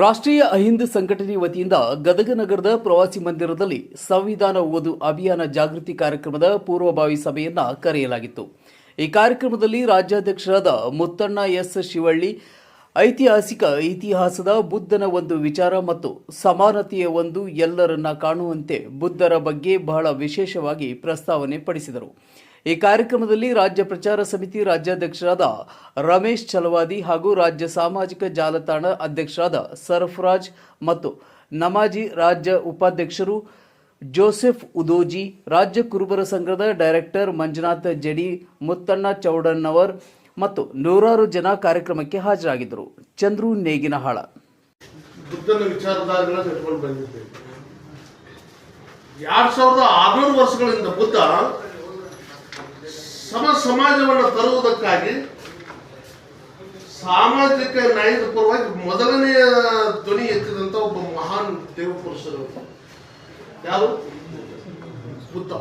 ರಾಷ್ಟ್ರೀಯ ಅಹಿಂದ ಸಂಘಟನೆ ವತಿಯಿಂದ ಗದಗ ನಗರದ ಪ್ರವಾಸಿ ಮಂದಿರದಲ್ಲಿ ಸಂವಿಧಾನ ಓದು ಅಭಿಯಾನ ಜಾಗೃತಿ ಕಾರ್ಯಕ್ರಮದ ಪೂರ್ವಭಾವಿ ಸಭೆಯನ್ನ ಕರೆಯಲಾಗಿತ್ತು. ಈ ಕಾರ್ಯಕ್ರಮದಲ್ಲಿ ರಾಜ್ಯಾಧ್ಯಕ್ಷರಾದ ಮುತ್ತಣ್ಣ ಎಸ್ ಶಿವಳ್ಳಿ, ಐತಿಹಾಸಿಕ ಇತಿಹಾಸದ ಬುದ್ಧನ ಒಂದು ವಿಚಾರ ಮತ್ತು ಸಮಾನತೆಯ ಒಂದು ಎಲ್ಲರನ್ನ ಕಾಣುವಂತೆ ಬುದ್ಧರ ಬಗ್ಗೆ ಬಹಳ ವಿಶೇಷವಾಗಿ ಪ್ರಸ್ತಾವನೆ ಪಡಿಸಿದರು. ಈ ಕಾರ್ಯಕ್ರಮದಲ್ಲಿ ರಾಜ್ಯ ಪ್ರಚಾರ ಸಮಿತಿ ರಾಜ್ಯಾಧ್ಯಕ್ಷರಾದ ರಮೇಶ್ ಚಲವಾದಿ ಹಾಗೂ ರಾಜ್ಯ ಸಾಮಾಜಿಕ ಜಾಲತಾಣ ಅಧ್ಯಕ್ಷರಾದ ಸರ್ಫರಾಜ್ ಮತ್ತು ನಮಾಜಿ ರಾಜ್ಯ ಉಪಾಧ್ಯಕ್ಷರು ಜೋಸೆಫ್ ಉದೋಜಿ, ರಾಜ್ಯ ಕುರುಬರ ಸಂಘದ ಡೈರೆಕ್ಟರ್ ಮಂಜುನಾಥ ಜಡಿ, ಮುತ್ತಣ್ಣ ಚೌಡಣ್ಣವರ್ ಮತ್ತು ನೂರಾರು ಜನ ಕಾರ್ಯಕ್ರಮಕ್ಕೆ ಹಾಜರಾಗಿದ್ದರು. ಚಂದ್ರು ನೇಗಿನಹಾಳ. ಎರಡ್ ಸಾವಿರದ ಆರ್ನೂರು ವರ್ಷಗಳಿಂದ ಬುದ್ಧ ಸಮ ಸಮಾಜವನ್ನು ತರುವುದಕ್ಕಾಗಿ ಸಾಮಾಜಿಕ ನ್ಯಾಯದ ಪರವಾಗಿ ಮೊದಲನೆಯ ಧ್ವನಿ ಎತ್ತಿದಂತ ಒಬ್ಬ ಮಹಾನ್ ದೇವ ಪುರುಷರು ಯಾರು? ಬುದ್ಧ.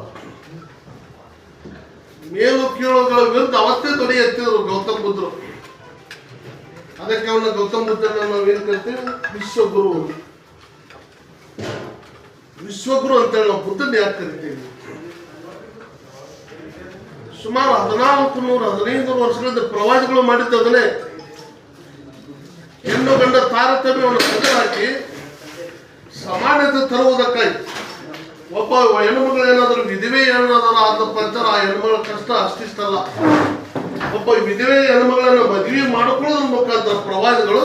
ಮೇಲು ಕೀಳುಗಳ ವಿರುದ್ಧ ಅವತ್ತೇ ಧ್ವನಿ ಎತ್ತಿದ್ರು ಗೌತಮ್ ಬುದ್ಧರು. ಅದಕ್ಕೆ ಅವನ ಗೌತಮ್ ಬುದ್ಧನ ನಾವು ಏನ್ ಕರಿತೀವಿ? ವಿಶ್ವಗುರು. ವಿಶ್ವಗುರು ಅಂತೇಳಿ ನಾವು ಬುದ್ಧನ ಯಾಕೆ ಕರಿತೀವಿ? ಸುಮಾರು ಹದಿನಾಲ್ಕು ನೂರ ಹದಿನೈದು ವರ್ಷಗಳಿಂದ ಪ್ರವಾದಿಗಳು ಮಾಡಿದ್ದು ಹೆಣ್ಣು ಗಂಡ ತಾರತಮ್ಯವನ್ನು ಹಾಕಿ ಸಮಾನತೆ ತರುವುದಕ್ಕಾಗಿ ಒಬ್ಬ ಹೆಣ್ಮಗಳು ಏನಾದರೂ ವಿಧವೆ ಏನಾದರೂ ಆದ ಪಂಚರ ಆ ಹೆಣ್ಮಗಳ ಕಷ್ಟ ಅಷ್ಟಿಷ್ಟಲ್ಲ. ಒಬ್ಬ ವಿಧವೆ ಹೆಣ್ಮಗಳನ್ನ ಮದುವೆ ಮಾಡಿಕೊಳ್ಳೋದ್ರ ಮುಖಾಂತರ ಪ್ರವಾದಿಗಳು